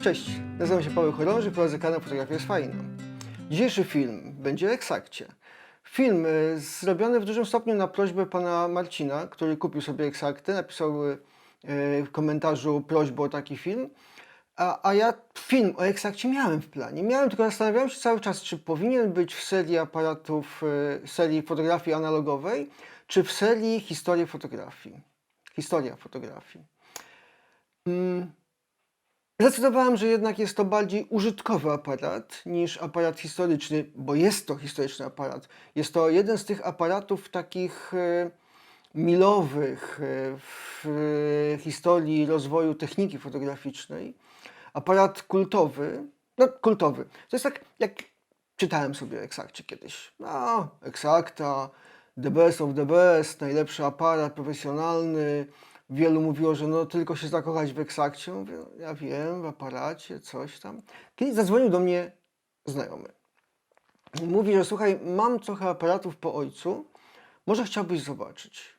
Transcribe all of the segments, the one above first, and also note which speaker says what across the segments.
Speaker 1: Cześć, nazywam się Paweł Chorąży, prowadzę kanał Fotografia jest fajna. Dzisiejszy film będzie Eksakcie. Film y, zrobiony w dużym stopniu na prośbę pana Marcina, który kupił sobie Eksaktę, napisał y, w komentarzu prośbę o taki film. A, a ja film o Eksakcie miałem w planie. Miałem, tylko zastanawiałem się cały czas, czy powinien być w serii aparatów, y, serii fotografii analogowej, czy w serii historii fotografii. Historia fotografii. Mm, Zdecydowałem, że jednak jest to bardziej użytkowy aparat niż aparat historyczny, bo jest to historyczny aparat. Jest to jeden z tych aparatów takich e, milowych e, w e, historii rozwoju techniki fotograficznej. Aparat kultowy, no kultowy. To jest tak, jak czytałem sobie o Eksakcie kiedyś. No, Eksakta, the best of the best, najlepszy aparat profesjonalny. Wielu mówiło, że no tylko się zakochać w Eksakcie. Mówię, no, ja wiem, w aparacie, coś tam. Kiedyś zadzwonił do mnie znajomy. Mówi, że słuchaj, mam trochę aparatów po ojcu, może chciałbyś zobaczyć.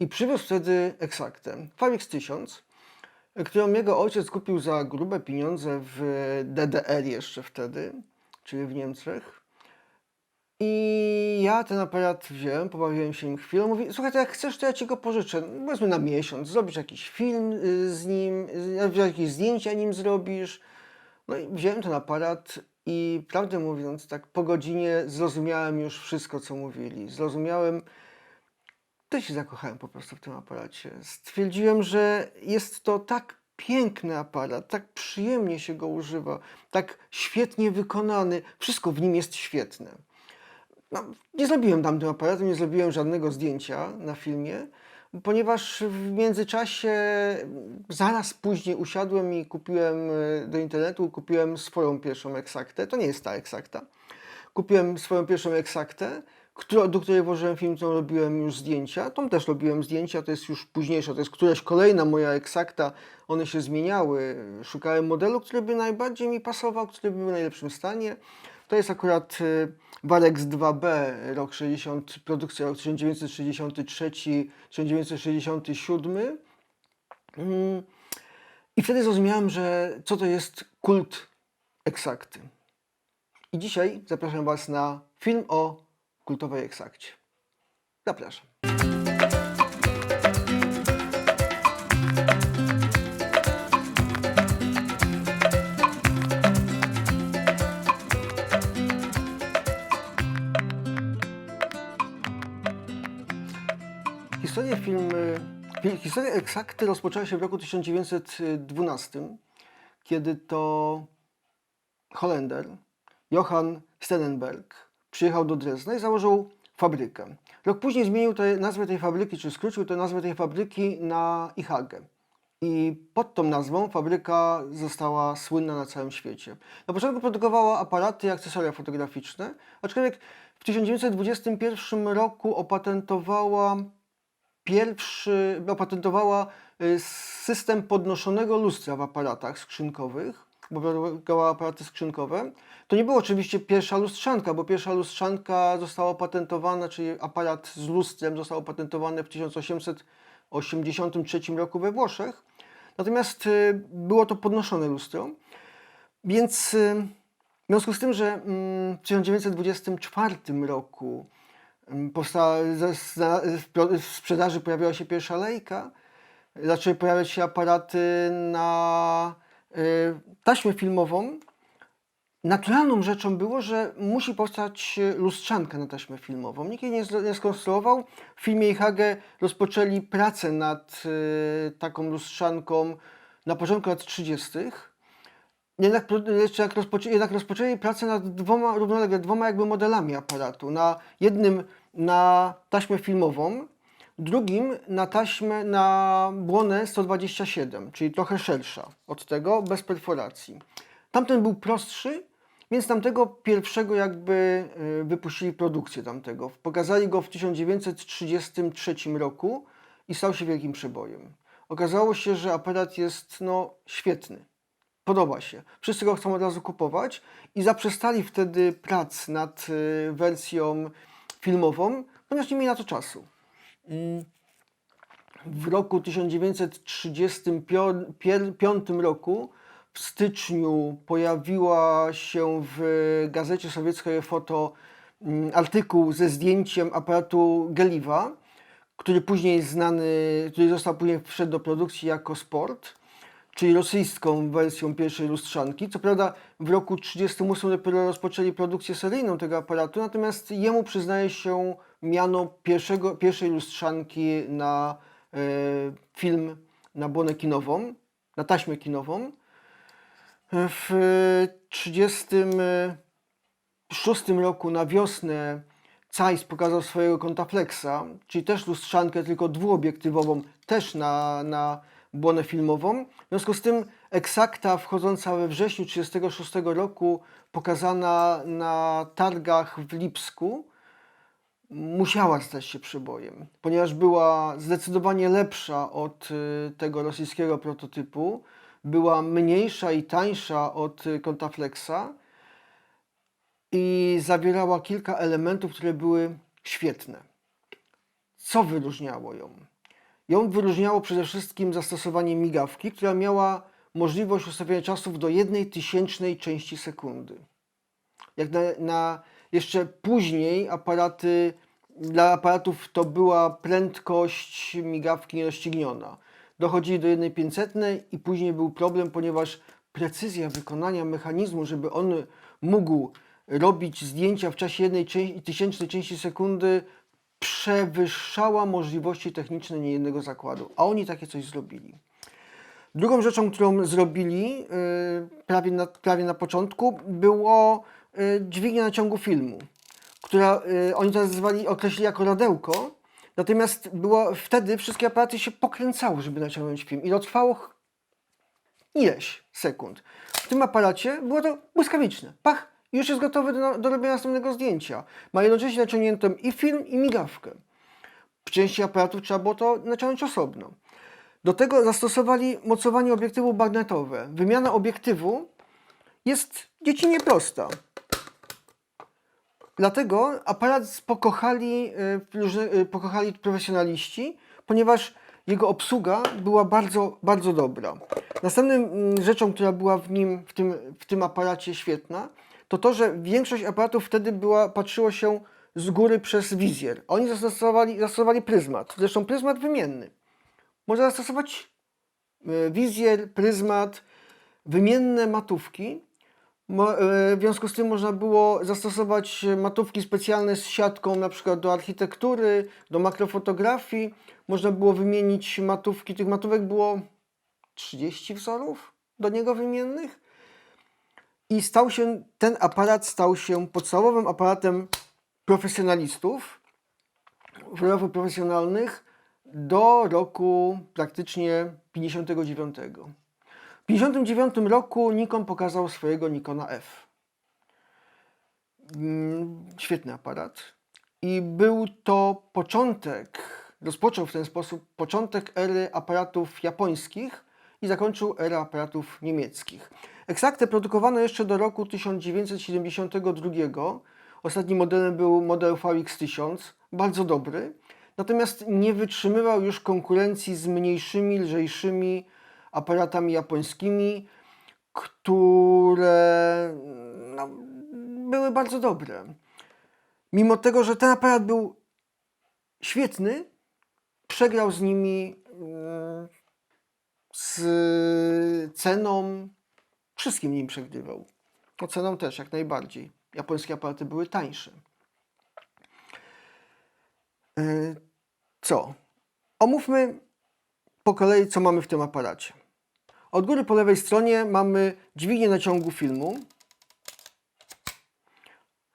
Speaker 1: I przywiózł wtedy Eksaktę, Fabix 1000, którą jego ojciec kupił za grube pieniądze w DDR jeszcze wtedy, czyli w Niemczech. I ja ten aparat wziąłem, pobawiłem się nim chwilę. Mówi, słuchaj, to jak chcesz, to ja ci go pożyczę. Powiedzmy na miesiąc. Zrobisz jakiś film y, z nim, y, jakieś zdjęcia nim zrobisz. No i wziąłem ten aparat i prawdę mówiąc, tak po godzinie zrozumiałem już wszystko, co mówili. Zrozumiałem, to się zakochałem po prostu w tym aparacie. Stwierdziłem, że jest to tak piękny aparat, tak przyjemnie się go używa, tak świetnie wykonany. Wszystko w nim jest świetne. No, nie zrobiłem tamtym aparatem, nie zrobiłem żadnego zdjęcia na filmie, ponieważ w międzyczasie, zaraz później usiadłem i kupiłem e, do internetu, kupiłem swoją pierwszą eksaktę. To nie jest ta eksakta. Kupiłem swoją pierwszą eksaktę, do której włożyłem film, którą robiłem już zdjęcia. Tą też robiłem zdjęcia, to jest już późniejsza, to jest któraś kolejna moja eksakta. One się zmieniały. Szukałem modelu, który by najbardziej mi pasował, który by był w najlepszym stanie. To jest akurat y, Varex 2B, rok 60, produkcja rok 1963-1967. Mm. I wtedy zrozumiałem, że co to jest kult eksakty. I dzisiaj zapraszam Was na film o kultowej eksakcie. Zapraszam. Historia Eksakty rozpoczęła się w roku 1912, kiedy to Holender Johann Stenenberg przyjechał do Dresdna i założył fabrykę. Rok później zmienił te, nazwę tej fabryki, czy skrócił tę nazwę tej fabryki na IHAGę. I pod tą nazwą fabryka została słynna na całym świecie. Na początku produkowała aparaty i akcesoria fotograficzne, aczkolwiek w 1921 roku opatentowała pierwszy, opatentowała y, system podnoszonego lustra w aparatach skrzynkowych, bo produkowała aparaty skrzynkowe. To nie była oczywiście pierwsza lustrzanka, bo pierwsza lustrzanka została opatentowana, czyli aparat z lustrem został opatentowany w 1883 roku we Włoszech. Natomiast y, było to podnoszone lustro. Więc y, w związku z tym, że mm, w 1924 roku w sprzedaży pojawiła się pierwsza lejka, zaczęły pojawiać się aparaty na y, taśmę filmową. Naturalną rzeczą było, że musi powstać y, lustrzanka na taśmę filmową. Nikt jej nie, nie skonstruował. W filmie IHG rozpoczęli pracę nad y, taką lustrzanką na początku lat 30. Jednak, jeszcze jak rozpoczę, jednak rozpoczęli pracę nad dwoma, równolegle dwoma jakby modelami aparatu. Na jednym na taśmę filmową, drugim na taśmę na błonę 127, czyli trochę szersza od tego, bez perforacji. Tamten był prostszy, więc tamtego pierwszego jakby y, wypuścili produkcję tamtego. Pokazali go w 1933 roku i stał się wielkim przebojem. Okazało się, że aparat jest no, świetny. Podoba się. Wszyscy go chcą od razu kupować i zaprzestali wtedy prac nad y, wersją filmową, ponieważ nie mieli na to czasu. Mm. W roku 1935 roku w styczniu pojawiła się w gazecie sowieckiej Foto mm, artykuł ze zdjęciem aparatu Geliwa, który później znany, który został później wszedł do produkcji jako Sport, czyli rosyjską wersją pierwszej lustrzanki. Co prawda w roku 1938 dopiero rozpoczęli produkcję seryjną tego aparatu, natomiast jemu przyznaje się miano pierwszego, pierwszej lustrzanki na e, film, na błonę kinową, na taśmę kinową. W 1936 roku na wiosnę Zeiss pokazał swojego Contaflexa, czyli też lustrzankę, tylko dwuobiektywową, też na, na błonę filmową. W związku z tym Exacta wchodząca we wrześniu 1936 roku, pokazana na targach w Lipsku, musiała stać się przebojem, ponieważ była zdecydowanie lepsza od y, tego rosyjskiego prototypu, była mniejsza i tańsza od y, Contaflexa i zawierała kilka elementów, które były świetne. Co wyróżniało ją? Ją wyróżniało przede wszystkim zastosowanie migawki, która miała możliwość ustawienia czasów do jednej tysięcznej części sekundy. Jak na, na jeszcze później aparaty, dla aparatów to była prędkość migawki nierozścigniona. Dochodzili do jednej pięćsetnej i później był problem, ponieważ precyzja wykonania mechanizmu, żeby on mógł robić zdjęcia w czasie jednej tysięcznej części sekundy przewyższała możliwości techniczne niejednego zakładu, a oni takie coś zrobili. Drugą rzeczą, którą zrobili yy, prawie, na, prawie na początku, było yy, dźwignia naciągu filmu, która yy, oni to nazywali, określili jako radełko, natomiast było, wtedy wszystkie aparaty się pokręcały, żeby naciągnąć film i to trwało ileś sekund. W tym aparacie było to błyskawiczne. Pach! I Już jest gotowy do, do robienia następnego zdjęcia. Ma jednocześnie naciągniętą i film, i migawkę. W części aparatów trzeba było to naciągnąć osobno. Do tego zastosowali mocowanie obiektywu magnetowe. Wymiana obiektywu jest dziecinnie prosta. Dlatego aparat pokochali, różne- y, pokochali profesjonaliści, ponieważ jego obsługa była bardzo, bardzo dobra. Następną mm, rzeczą, która była w nim, w tym, w tym aparacie świetna, to to, że większość aparatów wtedy była, patrzyło się z góry przez wizjer. Oni zastosowali, zastosowali pryzmat. Zresztą pryzmat wymienny. Można zastosować e, wizjer, pryzmat, wymienne matówki. E, W związku z tym można było zastosować matówki specjalne z siatką, na przykład do architektury, do makrofotografii. Można było wymienić matówki. Tych matówek było 30 wzorów do niego wymiennych. I stał się, ten aparat stał się podstawowym aparatem profesjonalistów, fotografów profesjonalnych do roku praktycznie 59. W 59 roku Nikon pokazał swojego Nikona F. Mm, Świetny aparat. I był to początek, rozpoczął w ten sposób początek ery aparatów japońskich i zakończył erę aparatów niemieckich. Exacte produkowano jeszcze do roku 1972. Ostatnim modelem był model VX1000, bardzo dobry. Natomiast nie wytrzymywał już konkurencji z mniejszymi, lżejszymi aparatami japońskimi, które no, były bardzo dobre. Mimo tego, że ten aparat był świetny, przegrał z nimi mm, z ceną, wszystkim nim przegrywał. No ceną też, jak najbardziej. Japońskie aparaty były tańsze. Yy, Co? Omówmy po kolei, co mamy w tym aparacie. Od góry po lewej stronie mamy dźwignię naciągu filmu,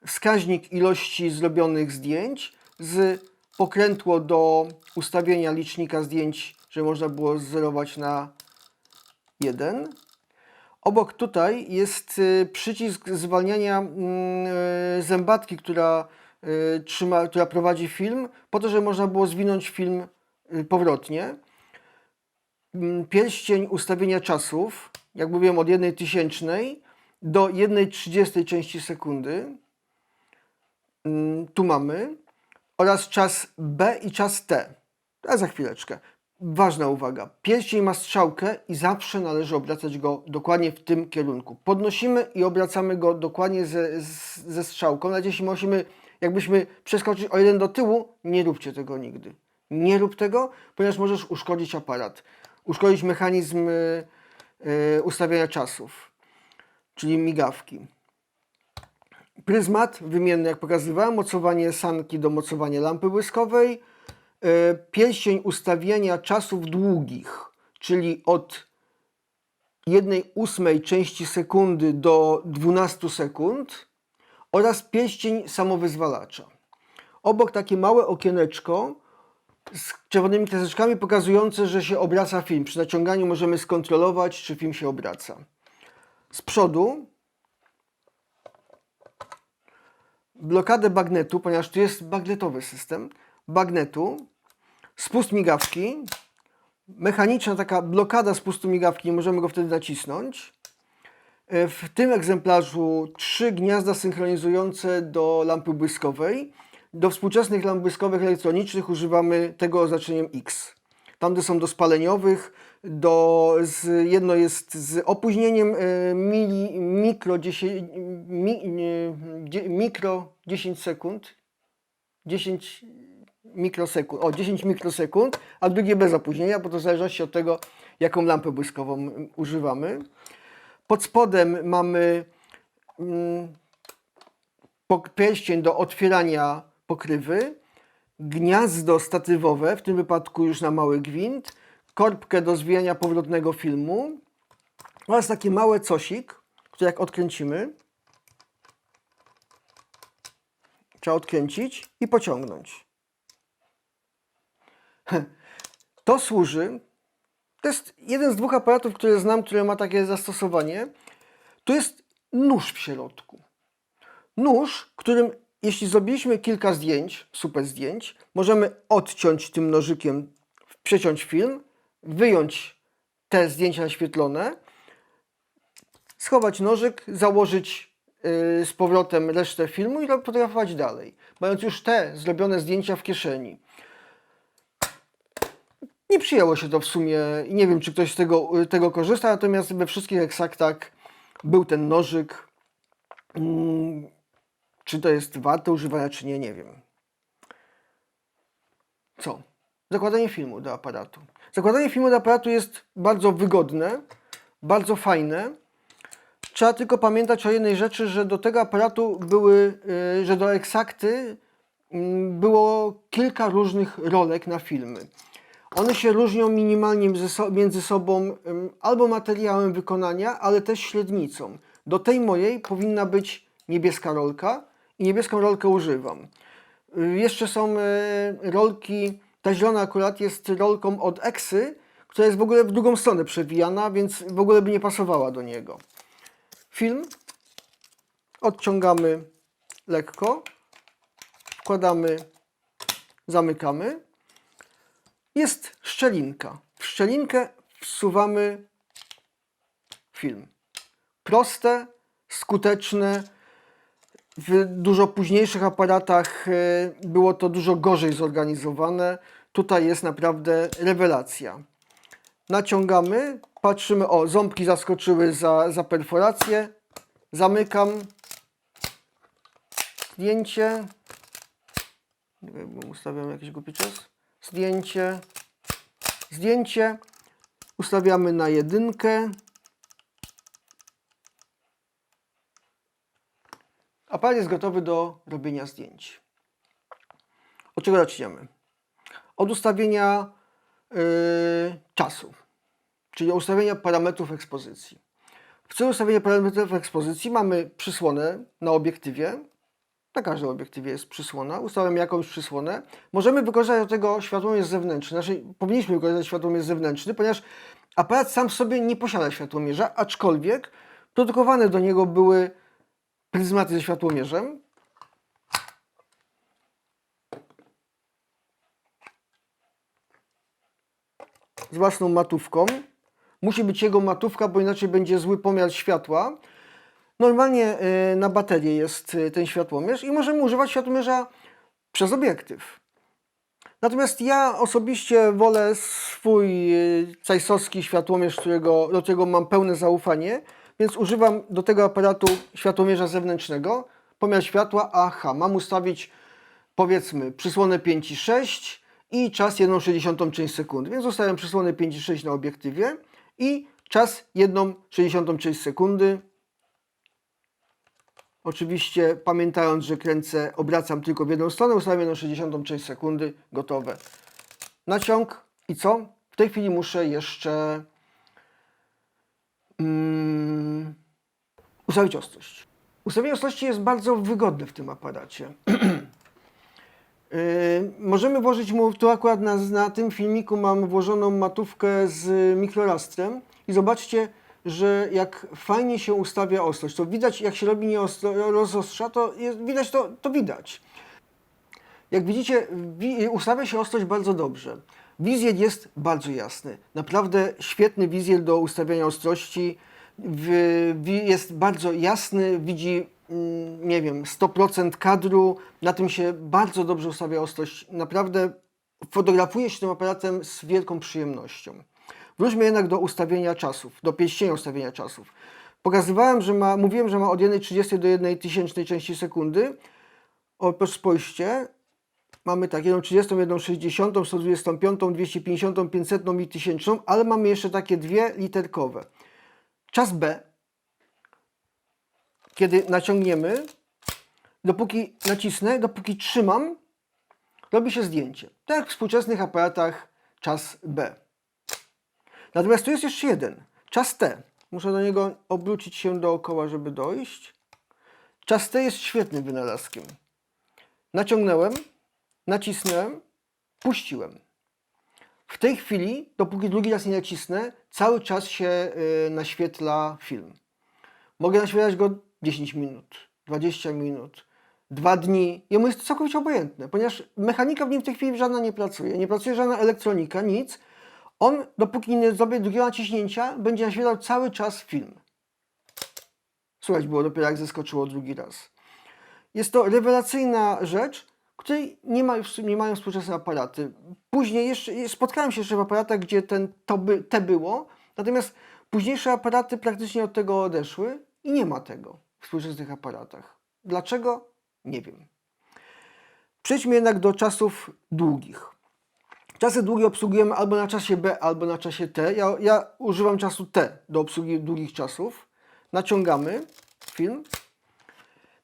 Speaker 1: wskaźnik ilości zrobionych zdjęć z pokrętło do ustawienia licznika zdjęć, żeby można było zerować na 1. Obok tutaj jest y, przycisk zwalniania mm, y, zębatki, która, y, trzyma, która prowadzi film, po to, żeby można było zwinąć film powrotnie. Mm, Pierścień ustawienia czasów, jak mówiłem, od 1 tysięcznej do 1 trzydziestej części sekundy. Mm, Tu mamy. Oraz czas B i czas T. A za chwileczkę. Ważna uwaga. Pierścień ma strzałkę i zawsze należy obracać go dokładnie w tym kierunku. Podnosimy i obracamy go dokładnie ze, ze strzałką. Nawet jeśli musimy, jakbyśmy przeskoczyć o jeden do tyłu, nie róbcie tego nigdy. Nie rób tego, ponieważ możesz uszkodzić aparat. Uszkodzić mechanizm y, y, ustawiania czasów, czyli migawki. Pryzmat wymienny, jak pokazywałem, mocowanie sanki do mocowania lampy błyskowej, pierścień ustawiania czasów długich, czyli od 1 ósmej części sekundy do 12 sekund oraz pierścień samowyzwalacza. Obok takie małe okieneczko z czerwonymi kreseczkami pokazujące, że się obraca film. Przy naciąganiu możemy skontrolować, czy film się obraca. Z przodu blokadę bagnetu, ponieważ tu jest bagnetowy system, bagnetu, spust migawki, mechaniczna taka blokada spustu migawki, nie możemy go wtedy nacisnąć. E, W tym egzemplarzu trzy gniazda synchronizujące do lampy błyskowej. Do współczesnych lamp błyskowych elektronicznych używamy tego oznaczeniem X. Tamte są do spaleniowych, do, z, jedno jest z opóźnieniem e, mili, mikro, 10, mi, mikro 10 sekund, 10 mikrosekund, o 10 mikrosekund, a drugie bez opóźnienia, bo to w zależności od tego, jaką lampę błyskową mm, używamy. Pod spodem mamy mm, pierścień do otwierania pokrywy, gniazdo statywowe, w tym wypadku już na mały gwint, korbkę do zwijania powrotnego filmu oraz takie małe cosik, które jak odkręcimy, trzeba odkręcić i pociągnąć. To służy, to jest jeden z dwóch aparatów, które znam, które ma takie zastosowanie. Tu jest nóż w środku. Nóż, którym jeśli zrobiliśmy kilka zdjęć, super zdjęć, możemy odciąć tym nożykiem, przeciąć film, wyjąć te zdjęcia naświetlone, schować nożyk, założyć yy, z powrotem resztę filmu i fotografować dalej, mając już te zrobione zdjęcia w kieszeni. Nie przyjęło się to w sumie i nie wiem, czy ktoś z tego, tego korzysta, natomiast we wszystkich eksaktach był ten nożyk. Mm, czy to jest warte używania, czy nie, nie wiem. Co? Zakładanie filmu do aparatu. Zakładanie filmu do aparatu jest bardzo wygodne, bardzo fajne. Trzeba tylko pamiętać o jednej rzeczy, że do tego aparatu były, y, że do Exacty mm, było kilka różnych rolek na filmy. One się różnią minimalnie między so- między sobą albo materiałem wykonania, ale też średnicą. Do tej mojej powinna być niebieska rolka i niebieską rolkę używam. Y, Jeszcze są y, rolki, ta zielona akurat jest rolką od Exy, która jest w ogóle w drugą stronę przewijana, więc w ogóle by nie pasowała do niego. Film odciągamy lekko, wkładamy, zamykamy. Jest szczelinka. W szczelinkę wsuwamy film. Proste, skuteczne. W dużo późniejszych aparatach e, było to dużo gorzej zorganizowane. Tutaj jest naprawdę rewelacja. Naciągamy, patrzymy, o, ząbki zaskoczyły za, za perforację. Zamykam. Zdjęcie. Nie ustawiam jakiś głupi czas. Zdjęcie. Zdjęcie. Ustawiamy na jedynkę. Aparat jest gotowy do robienia zdjęć. Od czego zaczniemy? Od ustawienia yy, czasu, czyli ustawienia parametrów ekspozycji. W celu ustawienia parametrów ekspozycji mamy przysłonę na obiektywie. Na każdym obiektywie jest przysłona. Ustawiamy jakąś przysłonę. Możemy wykorzystać do tego światłomierz zewnętrzny. Znaczy, powinniśmy wykorzystać światłomierz zewnętrzny, ponieważ aparat sam w sobie nie posiada światłomierza, aczkolwiek produkowane do niego były pryzmaty ze światłomierzem. Z własną matówką. Musi być jego matówka, bo inaczej będzie zły pomiar światła. Normalnie y, na baterię jest y, ten światłomierz i możemy używać światłomierza przez obiektyw. Natomiast ja osobiście wolę swój y, cajsowski światłomierz, którego, do którego mam pełne zaufanie, więc używam do tego aparatu światłomierza zewnętrznego. Pomiar światła, aha, mam ustawić powiedzmy przysłonę 5,6 i czas 1,60 część sekundy. Więc ustawiam przysłonę 5,6 na obiektywie i czas 1,60 część sekundy. Oczywiście pamiętając, że kręcę, obracam tylko w jedną stronę, ustawiam 1,60 część sekundy, gotowe. Naciąg i co? W tej chwili muszę jeszcze mm, ustawić ostrość. Ustawienie ostrości jest bardzo wygodne w tym aparacie. Yy, możemy włożyć mu, tu akurat na, na tym filmiku mam włożoną matówkę z mikrorastrem i zobaczcie, że jak fajnie się ustawia ostrość. To widać, jak się robi rozostrza, to jest, widać to, to widać. Jak widzicie, wi- ustawia się ostrość bardzo dobrze. Wizjer jest bardzo jasny. Naprawdę świetny wizjer do ustawiania ostrości. Jest bardzo jasny, widzi, mm, nie wiem, 100% kadru. Na tym się bardzo dobrze ustawia ostrość. Naprawdę fotografuje się tym aparatem z wielką przyjemnością. Wróćmy jednak do ustawienia czasów, do pieścienia ustawienia czasów. Pokazywałem, że ma, mówiłem, że ma od 1,30 do 1,000 części sekundy. O, spójrzcie, mamy tak 1,30, 1,60, 125, 250, 500 i 1000, ale mamy jeszcze takie dwie literkowe. Czas B, kiedy naciągniemy, dopóki nacisnę, dopóki trzymam, robi się zdjęcie. Tak jak w współczesnych aparatach czas B. Natomiast tu jest jeszcze jeden. Czas T. Muszę do niego obrócić się dookoła, żeby dojść. Czas T jest świetnym wynalazkiem. Naciągnąłem, nacisnąłem, puściłem. W tej chwili, dopóki drugi raz nie nacisnę, cały czas się y, naświetla film. Mogę naświetlać go 10 minut, 20 minut, 2 dni. Jemu jest całkowicie obojętne, ponieważ mechanika w nim w tej chwili żadna nie pracuje. Nie pracuje żadna elektronika, nic. On, dopóki nie zrobię drugiego naciśnięcia, będzie naświetlał cały czas film. Słuchać było dopiero jak zeskoczyło drugi raz. Jest to rewelacyjna rzecz, której nie, ma, nie mają współczesne aparaty. Później jeszcze spotkałem się jeszcze w aparatach, gdzie ten, to by, te było, natomiast późniejsze aparaty praktycznie od tego odeszły i nie ma tego w współczesnych aparatach. Dlaczego? Nie wiem. Przejdźmy jednak do czasów długich. Czasy długie obsługujemy albo na czasie B, albo na czasie T. Ja, ja używam czasu T do obsługi długich czasów. Naciągamy film.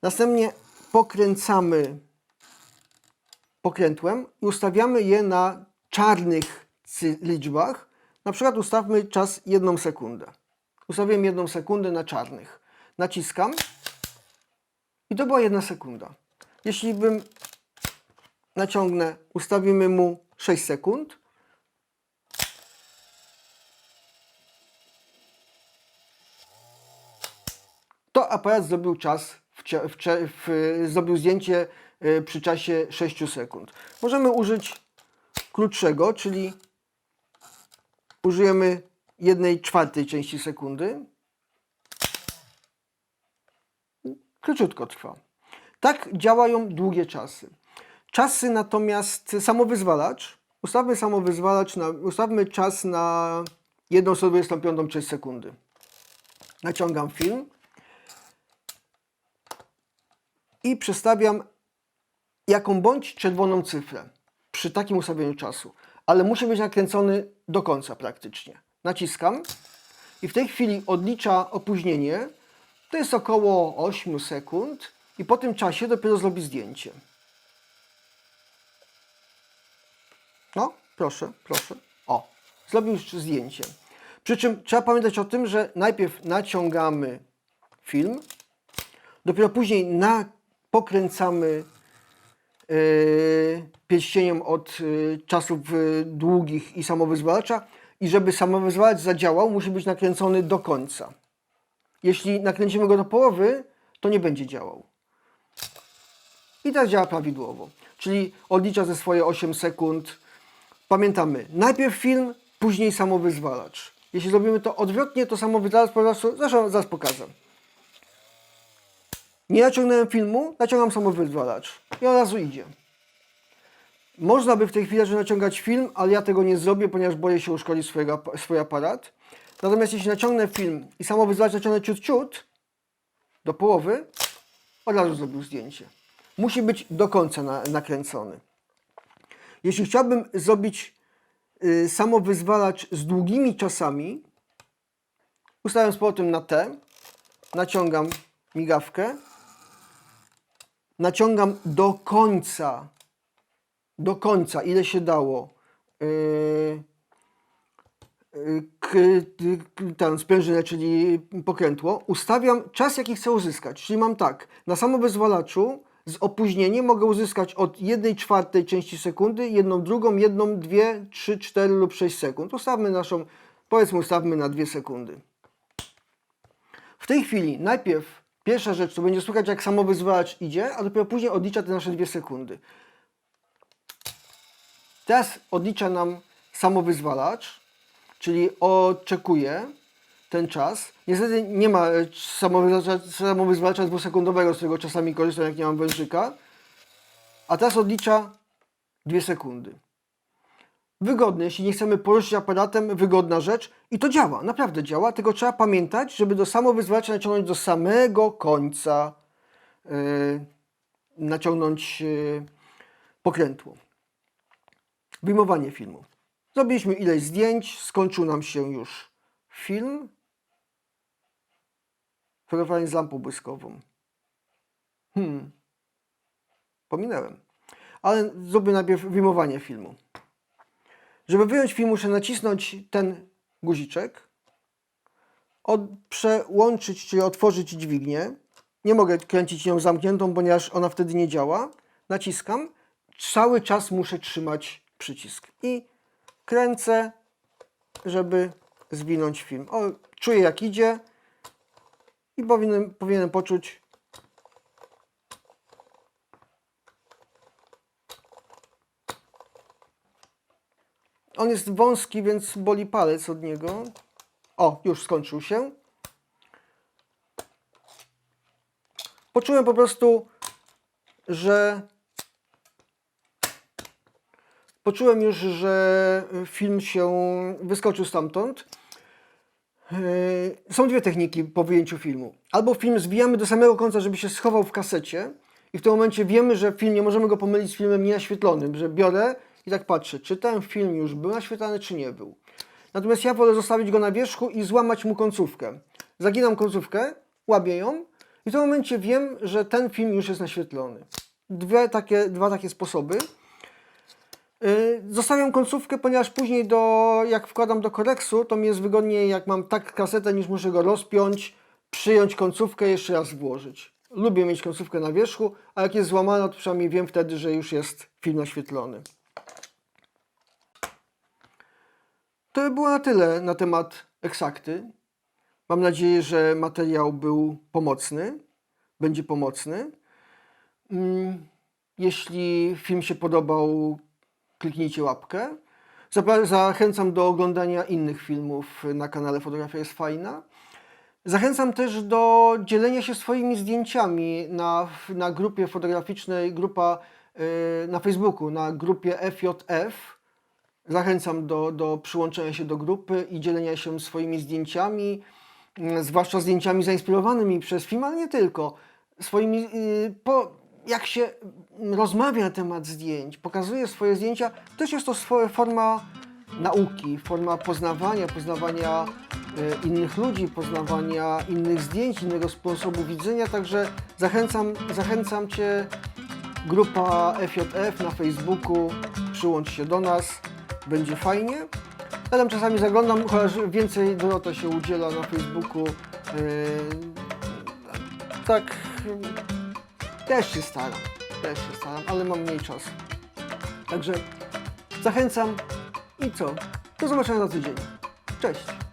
Speaker 1: Następnie pokręcamy pokrętłem i ustawiamy je na czarnych liczbach. Na przykład ustawmy czas 1 sekundę. Ustawiłem 1 sekundę na czarnych. Naciskam i to była 1 sekunda. Jeśli bym naciągnę, ustawimy mu 6 sekund. To aparat zrobił czas, w, w, w, zrobił zdjęcie y, przy czasie 6 sekund. Możemy użyć krótszego, czyli użyjemy 1 czwartej części sekundy. Króciutko trwa. Tak działają długie czasy. Czasy natomiast samowyzwalacz, ustawmy samowyzwalacz, na, ustawmy czas na 1,125 część sekundy. Naciągam film i przestawiam jaką bądź czerwoną cyfrę przy takim ustawieniu czasu, ale musi być nakręcony do końca praktycznie. Naciskam i w tej chwili odlicza opóźnienie, to jest około 8 sekund i po tym czasie dopiero zrobi zdjęcie. No, proszę, proszę. O, zrobił już zdjęcie. Przy czym trzeba pamiętać o tym, że najpierw naciągamy film, dopiero później na, pokręcamy yy, pierścieniem od yy, czasów yy, długich i samowyzwalacza i żeby samowyzwalacz zadziałał, musi być nakręcony do końca. Jeśli nakręcimy go do połowy, to nie będzie działał. I tak działa prawidłowo. Czyli odlicza ze swoje 8 sekund. Pamiętamy, najpierw film, później samowyzwalacz. Jeśli zrobimy to odwrotnie, to samowyzwalacz po prostu, zresztą zaraz pokażę. Nie naciągnąłem filmu, naciągam samowyzwalacz i od razu idzie. Można by w tej chwili naciągać film, ale ja tego nie zrobię, ponieważ boję się uszkodzić swojego, swój aparat. Natomiast jeśli naciągnę film i samo wyzwanie naciągnę ciut ciut do połowy, od razu zrobił zdjęcie. Musi być do końca na, nakręcony. Jeśli chciałbym zrobić y, samowyzwalacz z długimi czasami, ustawiam z powrotem na T, naciągam migawkę, naciągam do końca, do końca, ile się dało. Yy, ten sprężynę, czyli pokrętło, ustawiam czas, jaki chcę uzyskać. Czyli mam tak, na samowyzwalaczu z opóźnieniem mogę uzyskać od 1 czwartej części sekundy, jedną drugą, jedną, dwie, trzy, cztery lub sześć sekund. Ustawmy naszą, powiedzmy ustawmy na dwie sekundy. W tej chwili najpierw pierwsza rzecz, to będzie słychać jak samowyzwalacz idzie, a dopiero później odlicza te nasze dwie sekundy. Teraz odlicza nam samowyzwalacz, czyli oczekuje ten czas. Niestety nie ma e, samowyzwalacza, dwusekundowego, z którego czasami korzystam, jak nie mam wężyka. A teraz odlicza dwie sekundy. Wygodny, jeśli nie chcemy poruszyć aparatem, wygodna rzecz i to działa, naprawdę działa, tylko trzeba pamiętać, żeby do samowyzwalacza naciągnąć do samego końca, yy, naciągnąć yy, pokrętło. Wyjmowanie filmu. Zrobiliśmy ileś zdjęć, skończył nam się już film. Fotografowanie z lampą błyskową. Hmm. Pominęłem. Ale zrobię najpierw wyjmowanie filmu. Żeby wyjąć film, muszę nacisnąć ten guziczek, od, przełączyć, czyli otworzyć dźwignię. Nie mogę kręcić nią zamkniętą, ponieważ ona wtedy nie działa. Naciskam. Cały czas muszę trzymać przycisk. I kręcę, żeby zwinąć film. O, czuję jak idzie i powinienem, powinienem poczuć On jest wąski, więc boli palec od niego. O, już skończył się. Poczułem po prostu, że. Poczułem już, że film się wyskoczył stamtąd. Yy, Są dwie techniki po wyjęciu filmu. Albo film zwijamy do samego końca, żeby się schował w kasecie i w tym momencie wiemy, że film nie możemy go pomylić z filmem nienaświetlonym, że biorę i tak patrzę, czy ten film już był naświetlany, czy nie był. Natomiast ja wolę zostawić go na wierzchu i złamać mu końcówkę. Zaginam końcówkę, łapię ją i w tym momencie wiem, że ten film już jest naświetlony. Dwie takie, dwa takie sposoby. Yy, Zostawiam końcówkę, ponieważ później do, jak wkładam do koreksu, to mi jest wygodniej, jak mam tak kasetę, niż muszę go rozpiąć, przyjąć końcówkę jeszcze raz włożyć. Lubię mieć końcówkę na wierzchu, a jak jest złamana, to przynajmniej wiem wtedy, że już jest film naświetlony. To by było na tyle na temat eksakty. Mam nadzieję, że materiał był pomocny, będzie pomocny. Mm, Jeśli film się podobał, kliknijcie łapkę. Zachęcam do oglądania innych filmów na kanale Fotografia jest fajna. Zachęcam też do dzielenia się swoimi zdjęciami na, na grupie fotograficznej, grupa y, na Facebooku, na grupie FJF. Zachęcam do, do przyłączenia się do grupy i dzielenia się swoimi zdjęciami, mm, zwłaszcza zdjęciami zainspirowanymi przez film, ale nie tylko. Swoimi, y, po, jak się rozmawia na temat zdjęć, pokazuje swoje zdjęcia, też jest to swoja forma nauki, forma poznawania, poznawania y, innych ludzi, poznawania innych zdjęć, innego sposobu widzenia. Także zachęcam, zachęcam Cię Grupa FJF na Facebooku, przyłącz się do nas, będzie fajnie. Ja tam czasami zaglądam, chociaż więcej Dorota się udziela na Facebooku. Yy, tak, też się staram, też się staram, ale mam mniej czasu. Także zachęcam i co? Do zobaczenia za tydzień. Cześć!